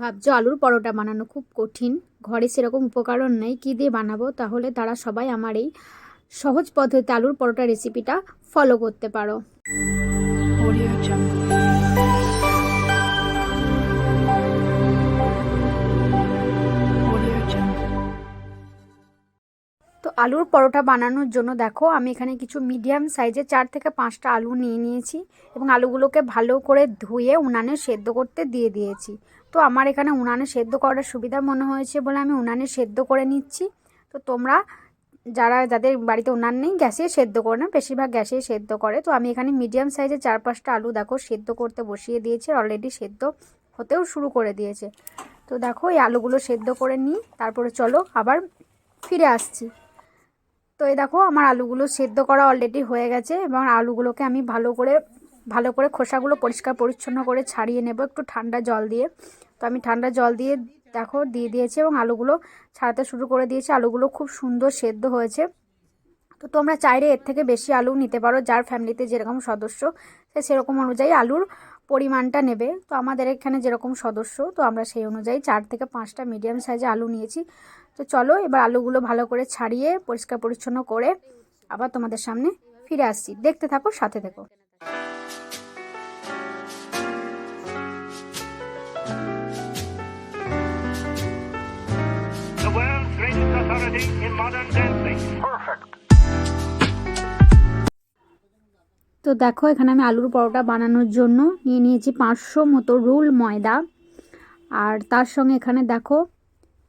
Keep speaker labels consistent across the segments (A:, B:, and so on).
A: ভাবছ আলুর পরোটা বানানো খুব কঠিন। ঘরে সেরকম উপকরণ নেই, কী দিয়ে বানাবো? তাহলে তারা সবাই আমার এই সহজ পদ্ধতিতে আলুর পরোটা রেসিপিটা ফলো করতে পারো। আলুর পরোটা বানানোর জন্য দেখো, আমি এখানে কিছু মিডিয়াম সাইজের চার থেকে পাঁচটা আলু নিয়ে নিয়েছি এবং আলুগুলোকে ভালো করে ধুয়ে উনানে সেদ্ধ করতে দিয়ে দিয়েছি। তো আমার এখানে উনানে সেদ্ধ করার সুবিধা মনে হয়েছে বলে আমি উনানে সেদ্ধ করে নিচ্ছি। তো তোমরা যারা, যাদের বাড়িতে উনান নেই, গ্যাসে সেদ্ধ করে না বেশিরভাগ গ্যাসেই সেদ্ধ করে। তো আমি এখানে মিডিয়াম সাইজের চার পাঁচটা আলু দেখো, সেদ্ধ করতে বসিয়ে দিয়েছি অলরেডি সেদ্ধ হতেও শুরু করে দিয়েছে। তো দেখো, এই আলুগুলো সেদ্ধ করে নিই, তারপরে চলো আবার ফিরে আসছি। তো এই দেখো, আমার আলুগুলো সেদ্ধ করা অলরেডি হয়ে গেছে এবং আলুগুলোকে আমি ভালো করে ভালো করে খোসাগুলো পরিষ্কার পরিচ্ছন্ন করে ছাড়িয়ে নেব একটু ঠান্ডা জল দিয়ে। তো আমি ঠান্ডা জল দিয়ে দেখো, দিয়ে দিয়েছি এবং আলুগুলো ছাড়াতে শুরু করে দিয়েছি। আলুগুলো খুব সুন্দর সেদ্ধ হয়েছে। তো তোমরা চাইলে এর থেকে বেশি আলু নিতে পারো, যার ফ্যামিলিতে যেরকম সদস্য, সে সেরকম অনুযায়ী আলুর পরিমাণটা নেবে। তো আমাদের এখানে যেরকম সদস্য, তো আমরা সেই অনুযায়ী চার থেকে পাঁচটা মিডিয়াম সাইজে আলু নিয়েছি। তো চলো এবার আলুগুলো ভালো করে ছাড়িয়ে পরিষ্কার পরিচ্ছন্ন করে আবার তোমাদের সামনে ফিরে আসছি। দেখতে থাকো সাথে থেকো. তো দেখো এখানে আমি আলুর পরোটা বানানোর জন্য নিয়ে নিয়েছি পাঁচশো মতো রুল ময়দা। আর তার সঙ্গে এখানে দেখো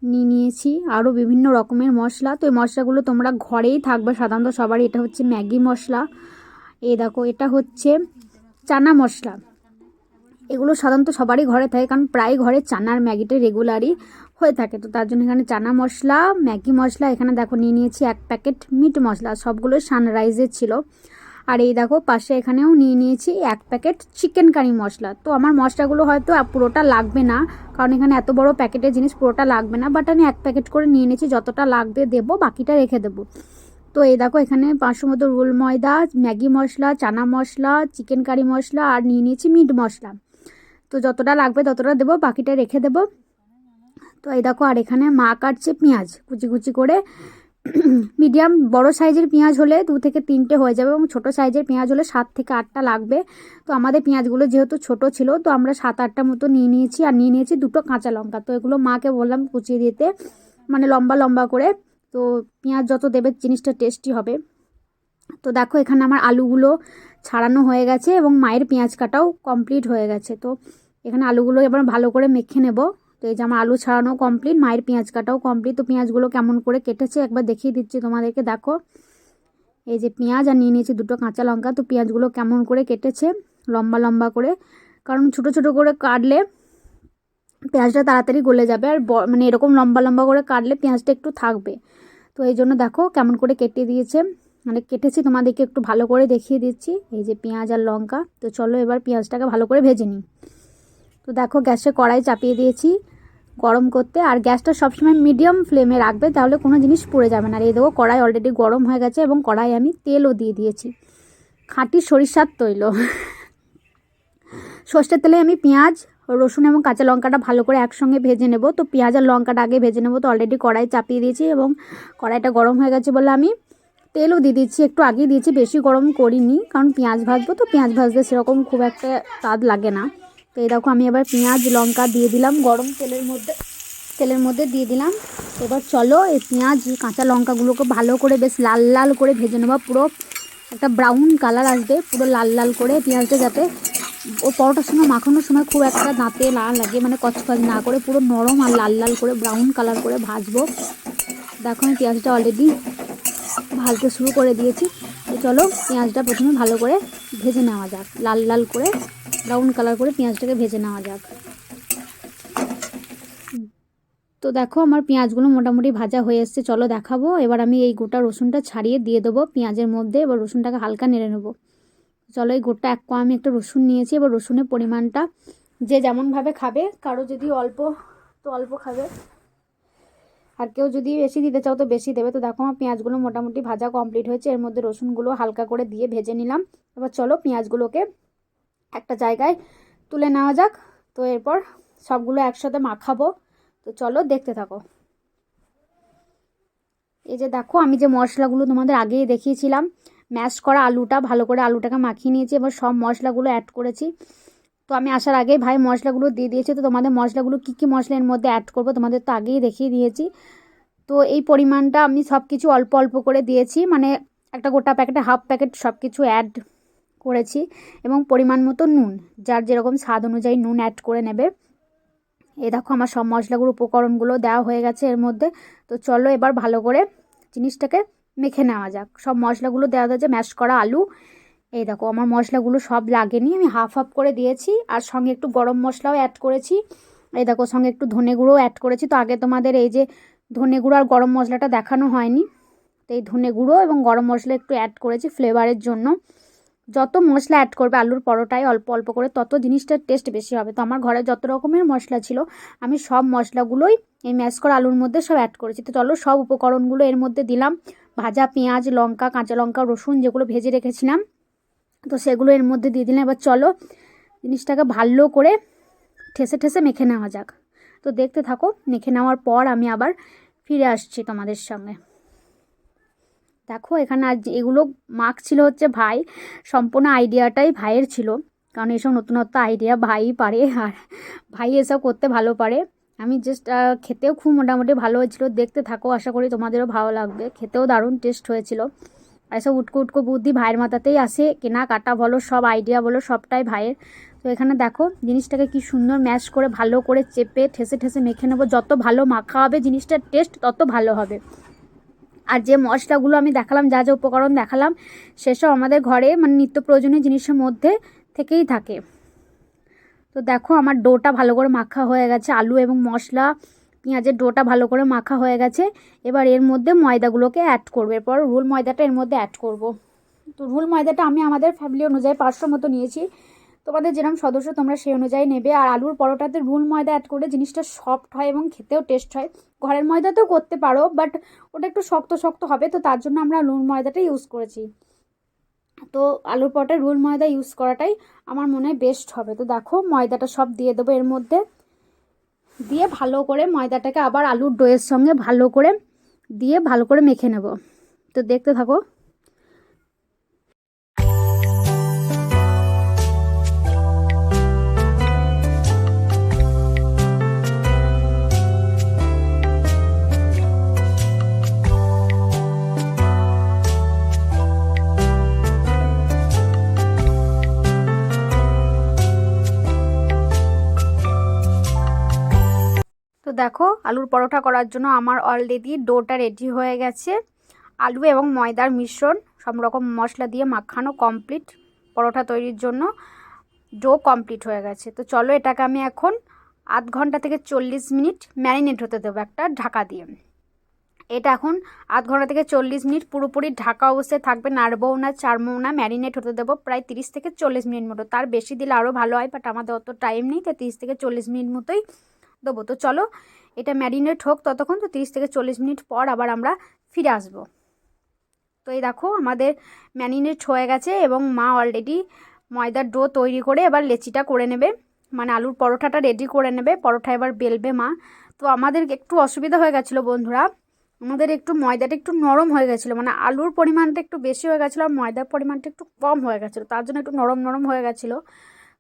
A: নিয়ে নিয়েছি। আরও বিভিন্ন রকমের মশলা। তো এই মশলাগুলো তোমরা ঘরেই থাকবে। সাধারণত সবারই এটা হচ্ছে ম্যাগি মশলা। এই দেখো, এটা হচ্ছে চানা মশলা। এগুলো সাধারণত সবারই ঘরে থাকে, কারণ প্রায় ঘরে চানার ম্যাগিটা রেগুলারই হয়ে থাকে। তো তার জন্য এখানে চানা মশলা, ম্যাগি মশলা, এখানে দেখো নিয়ে নিয়েছি এক প্যাকেট মিট মশলা। সবগুলো সানরাইজের ছিল। আর এই দেখো, পাশে এখানেও নিয়ে নিয়েছি এক প্যাকেট চিকেন কারি মশলা। তো আমার মশলাগুলো হয়তো পুরোটা লাগবে না, কারণ এখানে এত বড় প্যাকেটের জিনিস পুরোটা লাগবে না বাট আমি এক প্যাকেট করে নিয়ে নিয়েছি, যতটা লাগবে দেবো, বাকিটা রেখে দেবো। তো এই দেখো, এখানে পাঁচশো মতো রোল ময়দা, ম্যাগি মশলা, চানা মশলা, চিকেন কারি মশলা, আর নিয়ে নিয়েছি মিট মশলা। তো যতটা লাগবে ততটা দেবো, বাকিটা রেখে দেবো। তো এই দেখো, আর এখানে মা কাটছে পেঁয়াজ, কুচি কুচি করে। মিডিয়াম, বড় সাইজের পেঁয়াজ হলে দু থেকে তিনটে হয়ে যাবে এবং ছোট সাইজের পেঁয়াজ হলে সাত থেকে আটটা লাগবে। তো আমাদের পেঁয়াজগুলো যেহেতু ছোট ছিল, তো আমরা সাত আটটা মতো নিয়ে নিয়েছি আর নিয়ে নিয়েছি দুটো কাঁচা লঙ্কা। তো এগুলো মাকে বললাম কুচিয়ে দিতে মানে লম্বা লম্বা করে। তো পেঁয়াজ যত দেবে জিনিসটা টেস্টি হবে। তো দেখো এখানে আমার আলুগুলো ছাড়ানো হয়ে গেছে এবং মায়ের পেঁয়াজ কাটাও কমপ্লিট হয়ে গেছে। তো এখানে আলুগুলো এবার ভালো করে মেখে নেব। তো এই যে আমার আলু ছাড়ানো কমপ্লিট মায়ের পেঁয়াজ কাটাও কমপ্লিট তো পেঁয়াজগুলো কেমন করে কেটেছে একবার দেখিয়ে দিচ্ছি তোমাদেরকে, দেখো। এই যে পেঁয়াজ, আর নিয়ে নিয়েছি দুটো কাঁচা লঙ্কা। তো পেঁয়াজগুলো কেমন করে কেটেছে, লম্বা লম্বা করে। কারণ ছোট ছোট করে কাটলে পেঁয়াজটা তাড়াতাড়ি গলে যাবে, আর মানে এরকম লম্বা লম্বা করে কাটলে পেঁয়াজটা একটু থাকবে। তো এই জন্য দেখো কেমন করে কেটে দিয়েছে। মানে কেটেছি, তোমাদেরকে একটু ভালো করে দেখিয়ে দিচ্ছি। এই যে পেঁয়াজ আর লঙ্কা। তো চলো এবার পেঁয়াজটাকে ভালো করে ভেজে নিই। তো দেখো গ্যাসে কড়াই চাপিয়ে দিয়েছি গরম করতে। আর গ্যাসটা সবসময় মিডিয়াম ফ্লেমে রাখবে, তাহলে কোনো জিনিস পুড়ে যাবে না। আর এই দেখো কড়াই অলরেডি গরম হয়ে গেছে এবং কড়াই আমি তেলও দিয়ে দিয়েছি। খাঁটি সরিষার তৈল। সর্ষের তেলে আমি পেঁয়াজ, রসুন এবং কাঁচা লঙ্কাটা ভালো করে একসঙ্গে ভেজে নেব। তো পেঁয়াজ আর লঙ্কাটা আগে ভেজে নেব। তো অলরেডি কড়াই চাপিয়ে দিয়েছি এবং কড়াইটা গরম হয়ে গেছে বলে আমি তেলও দিয়ে দিচ্ছি। একটু আগেই দিয়েছি, বেশি গরম করিনি, কারণ পেঁয়াজ ভাজবো তো পেঁয়াজ ভাজতে সেরকম খুব একটা স্বাদ লাগে না। এই দেখো, আমি এবার পেঁয়াজ, লঙ্কা দিয়ে দিলাম, গরম তেলের মধ্যে তেলের মধ্যে দিয়ে দিলাম। এবার চলো এই পেঁয়াজ, কাঁচা লঙ্কাগুলোকে ভালো করে বেশ লাল লাল করে ভেজে নেব। পুরো একটা ব্রাউন কালার আসবে, পুরো লাল লাল করে পেঁয়াজটা যাতে ও পরোটার সময় মাখানোর সময় খুব একটা দাঁতে না লাগে মানে কচকচ না করে, পুরো নরম আর লাল লাল করে ব্রাউন কালার করে ভাজবো। দেখো, আমি পেঁয়াজটা অলরেডি ভাজতে শুরু করে দিয়েছি। চলো, পেঁয়াজটা প্রথমে ভালো করে ভেজে নেওয়া যাক, লাল লাল করে। ব্রাউন কালার করে পেঁয়াজটাকে ভেজে নেওয়া যাক। তো দেখো আমার পেঁয়াজগুলো মোটামুটি ভাজা হয়ে এসছে, চলো দেখাবো। এবার আমি এই গোটা রসুনটা ছাড়িয়ে দিয়ে দেবো পেঁয়াজের মধ্যে, এবার রসুনটাকে হালকা নেড়ে নেব। চলো এই গোটা এক আমি একটা রসুন নিয়েছি, এবার রসুনের পরিমাণটা যে যেমনভাবে খাবে, কারও যদি অল্প, তো অল্প খাবে। আর কেউ যদি বেশি দিতে চাও তো বেশি দেবে। তো দেখো আমার পেঁয়াজগুলো মোটামুটি ভাজা কমপ্লিট হয়েছে, এর মধ্যে রসুনগুলো হালকা করে দিয়ে ভেজে নিলাম। এবার চলো পেঁয়াজগুলোকে একটা জায়গায় তুলে নেওয়া যাক। তো এরপর সবগুলো একসাথে মাখাবো। তো চলো দেখতে থাকো। এই যে দেখো, আমি যে মশলাগুলো তোমাদের আগেই দেখিয়েছিলাম, ম্যাশ করা আলুটা, ভালো করে আলুটাকে মাখিয়ে নিয়েছি, এবার সব মশলাগুলো অ্যাড করেছি। তো আমি আসার আগেই ভাই মশলাগুলো দিয়ে দিয়েছি, তো তোমাদের মশলাগুলো কী কী মশলা এর মধ্যে অ্যাড করব তোমাদের তো আগেই দেখিয়ে দিয়েছি। তো এই পরিমাণটা আমি সব কিছু অল্প অল্প করে দিয়েছি মানে একটা গোটা প্যাকেটে হাফ প্যাকেট সব কিছু অ্যাড করেছি এবং পরিমাণ মতো নুন, যার যেরকম স্বাদ অনুযায়ী নুন অ্যাড করে নেবে। এই দেখো আমার সব মশলাগুলো, উপকরণগুলো দেওয়া হয়ে গেছে এর মধ্যে। তো চলো এবার ভালো করে জিনিসটাকে মেখে নেওয়া যাক। সব মশলাগুলো দেওয়া হয়েছে ম্যাশ করা আলু। এই দেখো আমার মশলাগুলো সব লাগেনি, আমি হাফ হাফ করে দিয়েছি। আর সঙ্গে একটু গরম মশলাও অ্যাড করেছি। এই দেখো সঙ্গে একটু ধনে গুঁড়োও অ্যাড করেছি। তো আগে তোমাদের এই যে ধনে গুঁড়ো আর গরম মশলাটা দেখানো হয়নি। তো এই ধনে গুঁড়ো এবং গরম মশলা একটু অ্যাড করেছি ফ্লেভারের জন্য। যত মশলা অ্যাড করবে আলুর পরোটায় অল্প অল্প করে, তত জিনিসটার টেস্ট বেশি হবে। তো আমার ঘরে যত রকমের মশলা ছিল, আমি সব মশলাগুলোই এই ম্যাশ করা আলুর মধ্যে সব অ্যাড করেছি। তো চলো সব উপকরণগুলো এর মধ্যে দিলাম। ভাজা পেঁয়াজ, লঙ্কা, কাঁচা লঙ্কা, রসুন যেগুলো ভেজে রেখেছিলাম, তো সেগুলো এর মধ্যে দিয়ে দিলাম। এবার চলো জিনিসটাকে ভালো করে ঠেসে ঠেসে মেখে নেওয়া যাক। তো দেখতে থাকো, মেখে নেওয়ার পর আমি আবার ফিরে আসছি তোমাদের সঙ্গে। দেখো, এখানে আজ এগুলো মার্ক ছিল হচ্ছে ভাই। সম্পূর্ণ আইডিয়াটাই ভাইয়ের ছিল। কারণ এসব নতুনত্ব আইডিয়া ভাই পারে আর ভাই এসব করতে ভালো পারে। আমি জাস্ট খেতেও খুব মোটামুটি ভালো হয়েছিল। দেখতে থাকো, আশা করি তোমাদেরও ভালো লাগবে। খেতেও দারুণ টেস্ট হয়েছিল। আর এসব উটকো উটকো বুদ্ধি ভাইয়ের মাথাতেই আসে। কেনা কাটা বলো, সব আইডিয়া বলো, সবটাই ভাইয়ের। তো এখানে দেখো, জিনিসটাকে কি সুন্দর ম্যাশ করে, ভালো করে চেপে, ঠেসে ঠেসে মেখে নেব। যত ভালো মাখা হবে জিনিসটার টেস্ট তত ভালো হবে। আর যে মশলাগুলো আমি দেখালাম, যা যা উপকরণ দেখালাম, সেসব আমাদের ঘরে মানে নিত্য প্রয়োজনীয় জিনিসের মধ্যে থেকেই থাকে। তো দেখো আমার ডোটা ভালো করে মাখা হয়ে গেছে, আলু এবং মশলা, পেঁয়াজের ডোটা ভালো করে মাখা হয়ে গেছে। এবার এর মধ্যে ময়দাগুলোকে অ্যাড করব। এরপর রুল ময়দাটা এর মধ্যে অ্যাড করব। তো রুল ময়দাটা আমি আমাদের ফ্যামিলি অনুযায়ী পাঁচশো মতো নিয়েছি। তোমাদের যেরকম সদস্য তোমরা সেই অনুযায়ী নেবে। আর আলুর পরোটাতে রুল ময়দা অ্যাড করলে জিনিসটা সফট হয় এবং খেতেও টেস্ট হয়। ঘরের ময়দাতেও করতে পারো বাট ওটা একটু শক্ত শক্ত হবে, তো তার জন্য আমরা রুল ময়দাটা ইউজ করেছি। তো আলুর পরোটায় রুল ময়দা ইউজ করাটাই আমার মনে হয় বেস্ট হবে। তো দেখো, ময়দাটা সব দিয়ে দেবো এর মধ্যে। দিয়ে ভালো করে ময়দাটাকে আবার আলুর ডোয়ের সঙ্গে ভালো করে, দিয়ে ভালো করে মেখে নেব। তো দেখতে থাকো। দেখো, আলুর পরোটা করার জন্য আমার অলরেডি ডোটা রেডি হয়ে গেছে। আলু এবং ময়দার মিশ্রণ, সব রকম মশলা দিয়ে মাখানো কমপ্লিট পরোটা তৈরির জন্য ডো কমপ্লিট হয়ে গেছে। তো চলো এটাকে আমি এখন আধ ঘণ্টা থেকে চল্লিশ মিনিট ম্যারিনেট হতে দেবো একটা ঢাকা দিয়ে। এটা এখন আধ ঘণ্টা থেকে চল্লিশ মিনিট পুরোপুরি ঢাকা অবস্থায় থাকবে নাড়বও না চারবও না ম্যারিনেট হতে দেবো প্রায় তিরিশ থেকে চল্লিশ মিনিট মতো। তার বেশি দিলে আরও ভালো হয় বাট আমাদের অত টাইম নেই, তাই তিরিশ থেকে চল্লিশ মিনিট মতোই দেবো। তো চলো, এটা ম্যারিনেট হোক ততক্ষণ, তো তিরিশ থেকে চল্লিশ মিনিট পর আবার আমরা ফিরে আসব। তো এই দেখো, আমাদের ম্যারিনেট হয়ে গেছে এবং মা অলরেডি ময়দার ডো তৈরি করে এবার লেচিটা করে নেবে। মানে আলুর পরোটাটা রেডি করে নেবে, পরোটা এবার বেলবে মা। তো আমাদের একটু অসুবিধা হয়ে গেছিল বন্ধুরা, আমাদের একটু ময়দাটা একটু নরম হয়ে গেছিল। মানে আলুর পরিমাণটা একটু বেশি হয়ে গেছিল আর ময়দার পরিমাণটা একটু কম হয়ে গেছিল, তার জন্য একটু নরম নরম হয়ে গেছিল।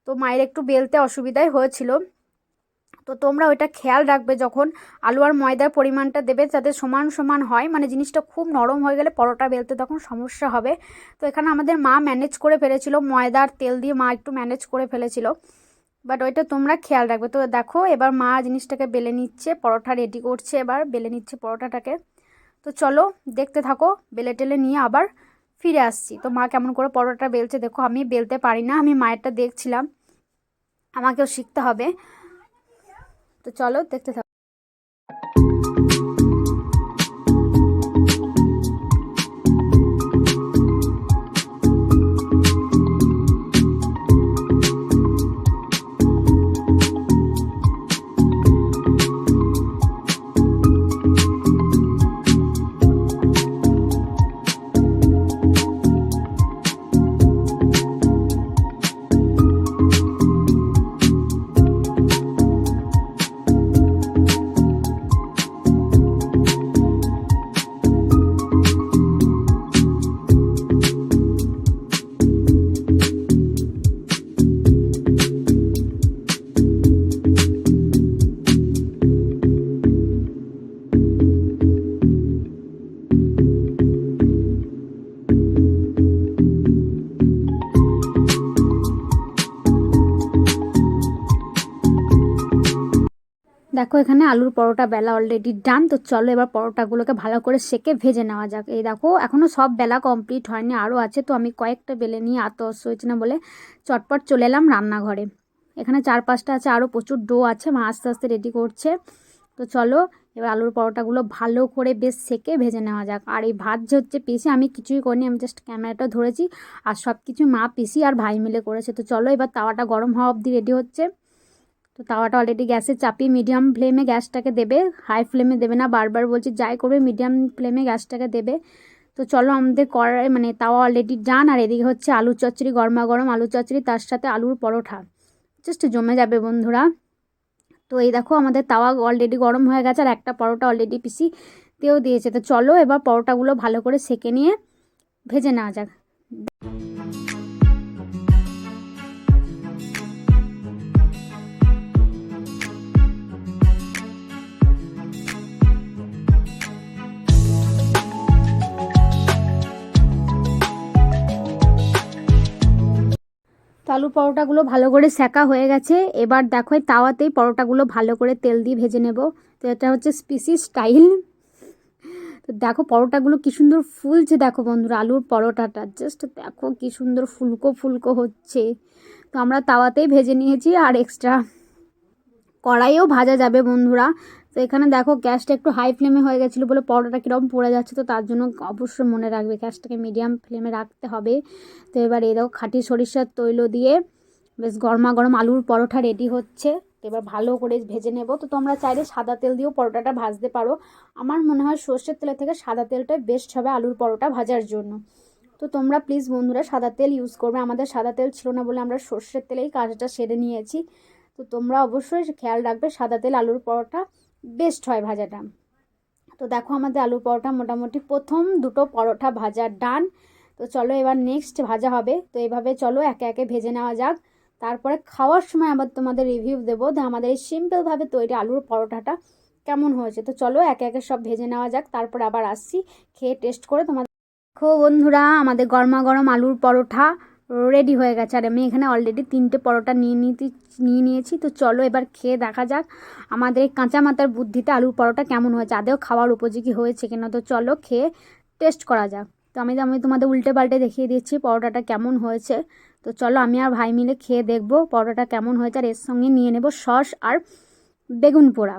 A: তো মায়ের একটু বেলতে অসুবিধাই হয়েছিল। তো তোমরা ওইটা খেয়াল রাখবে যখন আলু আর ময়দার পরিমাণটা দেবে যাতে সমান সমান হয়। মানে জিনিসটা খুব নরম হয়ে গেলে পরোটা বেলতে তখন সমস্যা হবে। তো এখানে আমাদের মা ম্যানেজ করে ফেলেছিল। ময়দার তেল দিয়ে মা একটু ম্যানেজ করে ফেলেছিল। বাট ওইটা তোমরা খেয়াল রাখবে। তো দেখো এবার মা জিনিসটাকে বেলে নিচ্ছে, পরোটা রেডি করছে এবার, বেলে নিচ্ছে পরোটাটাকে। তো চলো দেখতে থাকো, বেলে টেলে নিয়ে আবার ফিরে আসছি। তো মা কেমন করে পরোটা বেলছে দেখো, আমি বেলতে পারি না, আমি মায়েরটা দেখছিলাম। আমাকেও শিখতে হবে। তো চলো দেখতে থাকো দেখো, এখানে আলুর পরোটা বেলা অলরেডি ডান তো চলো এবার পরোটাগুলোকে ভালো করে সেকে ভেজে নেওয়া যাক। এই দেখো এখনও সব বেলা কমপ্লিট হয়নি আরও আছে, তো আমি কয়েকটা বেলে নিয়ে আত অস্ত হয়েছে না বলে চটপট চলে এলাম রান্নাঘরে। এখানে চার পাঁচটা আছে আরও প্রচুর ডো আছে, মা আস্তে আস্তে রেডি করছে। তো চলো, এবার আলুর পরোটাগুলো ভালো করে বেশ সেকে ভেজে নেওয়া যাক। আর এই ভাত যে হচ্ছে পিসি, আমি কিছুই করিনি, আমি জাস্ট ক্যামেরাটা ধরেছি, আর সব কিছু মা পিসি আর ভাই মিলে করেছে। তো চলো, এবার তাওয়াটা গরম হওয়া অবধি রেডি হচ্ছে। তো তাওয়াটা অলরেডি গ্যাসে চাপিয়ে মিডিয়াম ফ্লেমে গ্যাসটাকে দেবে। হাই ফ্লেমে দেবে না, বারবার বলছি যাই করবে মিডিয়াম ফ্লেমে গ্যাসটাকে দেবে। তো চলো আমাদের কড়াই মানে তাওয়া অলরেডি ডান আর এদিকে হচ্ছে আলু চচ্চড়ি গরমা গরম আলু চচ্চড়ি, তার সাথে আলুর পরোটা জাস্ট জমে যাবে বন্ধুরা। তো এই দেখো আমাদের তাওয়া অলরেডি গরম হয়ে গেছে, আর একটা পরোটা অলরেডি পিসি তেও দিয়েছে। তো চলো এবার পরোটাগুলো ভালো করে সেকে নিয়ে ভেজে নেওয়া যাক। তো আলু পরোটাগুলো ভালো করে সেকা হয়ে গেছে। এবার দেখো তাওয়াতেই পরোটাগুলো ভালো করে তেল দিয়ে ভেজে নেব। তো এটা হচ্ছে স্পিসি স্টাইল। তো দেখো পরোটাগুলো কি সুন্দর ফুলছে দেখো বন্ধুরা, আলুর পরোটাটা। জাস্ট দেখো কি সুন্দর ফুলকো ফুলকো হচ্ছে। তো আমরা তাওয়াতেই ভেজে নিয়েছি আর এক্সট্রা কড়াইও ভাজা যাবে বন্ধুরা। তো এখানে দেখো গ্যাসটা একটু হাই ফ্লেমে হয়ে গেছিল বলে পরোটাটা কীরকম পড়ে যাচ্ছে তো তার জন্য অবশ্যই মনে রাখবে গ্যাসটাকে মিডিয়াম ফ্লেমে রাখতে হবে। তো এবার এই দেখো খাঁটি সরিষার তৈল দিয়ে বেশ গরমা গরম আলুর পরোটা রেডি হচ্ছে। তো এবার ভালো করে ভেজে নেব। তো তোমরা চাইলে সাদা তেল দিয়েও পরোটাটা ভাজতে পারো। আমার মনে হয় সর্ষের তেলের থেকে সাদা তেলটাই বেস্ট হবে আলুর পরোটা ভাজার জন্য। তো তোমরা প্লিজ বন্ধুরা সাদা তেল ইউজ করবে। আমাদের সাদা তেল ছিল না বলে আমরা সর্ষের তেলেই কাজটা সেরে নিয়েছি। তো তোমরা অবশ্যই খেয়াল রাখবে সাদা তেল আলুর পরোটা বেস্ট হয় ভাজাটা। তো দেখো আমাদের আলুর পরোটা মোটামুটি প্রথম দুটো পরোটা ভাজা ডান তো চলো এবার নেক্সট ভাজা হবে। তো এভাবে চলো একে একে ভেজে নেওয়া যাক। তারপরে খাওয়ার সময় আবার তোমাদের রিভিউ দেবো যে আমাদের এই সিম্পলভাবে তৈরি আলুর পরোটাটা কেমন হয়েছে। তো চলো একে একে সব ভেজে নেওয়া যাক। তারপর আবার আসছি, খেয়ে টেস্ট করে তোমাদের দেখো বন্ধুরা, আমাদের গরমা গরম আলুর পরোটা রেডি হয়ে গেছে। আর আমি এখানে অলরেডি তিনটে পরোটা নিয়ে নিতে, নিয়ে নিয়েছি। তো চলো এবার খেয়ে দেখা যাক আমাদের এই কাঁচা মাথার বুদ্ধিতে আলুর পরোটা কেমন হয়েছে। আদেও খাওয়ার উপযোগী হয়েছে কিনা। তো চলো খেয়ে টেস্ট করা যাক। তো আমি আমি তোমাদের উল্টে পাল্টে দেখিয়ে দিচ্ছি পরোটাটা কেমন হয়েছে। তো চলো আমি আর ভাই মিলে খেয়ে দেখব পরোটাটা কেমন হয়েছে। আর এর সঙ্গে নিয়ে নেব সস আর বেগুন পোড়া।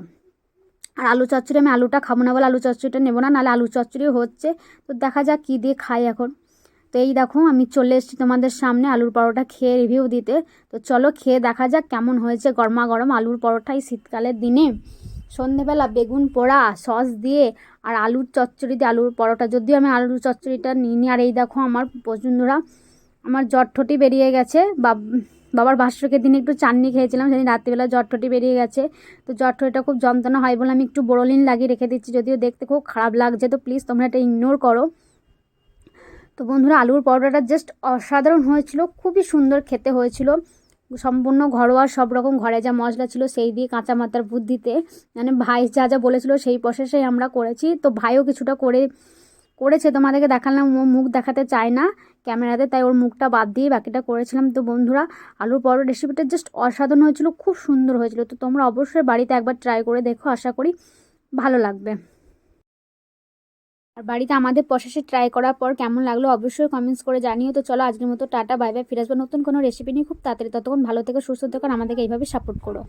A: আর আলু চচ্চড়ি, আমি আলুটা খাব না বলে আলু চচ্চড়িটা নেব না, নাহলে আলু চচ্চড়িও হচ্ছে। তো দেখা যাক কী দিয়ে খাই এখন। তো এই দেখো, আমি চলে এসেছি তোমাদের সামনে আলুর পরোটা খেয়ে রিভিউ দিতে। তো চলো খেয়ে দেখা যাক কেমন হয়েছে গরমা গরম আলুর পরোটা এই শীতকালের দিনে। সন্ধেবেলা বেগুন পোড়া, সস দিয়ে আর আলুর চচ্চড়ি দিয়ে আলুর পরোটা। যদিও আমি আলুর চচ্চড়িটা নিইনি, আর এই দেখো আমার পছন্দরা আমার জটঠটি বেরিয়ে গেছে। বাবার ভাস্করের দিনে একটু চাটনি খেয়েছিলাম, সেদিন রাত্রিবেলা জটঠটি বেরিয়ে গেছে। তো জটঠটিটা খুব যন্ত্রণা হয় বলে আমি একটু বোরোলিন লাগিয়ে রেখে দিচ্ছি, যদিও দেখতে খুব খারাপ লাগছে। তো প্লিজ তোমরা এটা ইগনোর করো। তো বন্ধুরা, আলুর পরোটাটা জাস্ট অসাধারণ হয়েছিল, খুবই সুন্দর খেতে হয়েছিল। সম্পূর্ণ ঘরোয়া, সব রকম ঘরে যা মশলা ছিল সেই দিয়ে কাঁচা মাথার বুদ্ধিতে মানে ভাই যা যা বলেছিল সেই প্রসেসেই আমরা করেছি। তো ভাইও কিছুটা করে করেছে, তোমাদেরকে দেখালাম, ও মুখ দেখাতে চায় না ক্যামেরাতে, তাই ওর মুখটা বাদ দিয়ে বাকিটা করেছিলাম। তো বন্ধুরা, আলুর পরোটা রেসিপিটা জাস্ট অসাধারণ হয়েছিল, খুব সুন্দর হয়েছিল। তো তোমরা অবশ্যই বাড়িতে একবার ট্রাই করে দেখো, আশা করি ভালো লাগবে। আর বাড়িতে আমাদের প্রসেসে ট্রাই করার পর কেমন লাগল অবশ্যই কমেন্টস করে জানিও। তো চলো আজকের মতো টাটা বাই বাই ফিরে আসব নতুন কোনো রেসিপি নিয়ে খুব তাড়াতাড়ি। ততক্ষণ ভালো থেকে, সুস্থ থেকে আমাদেরকে এইভাবে সাপোর্ট করো।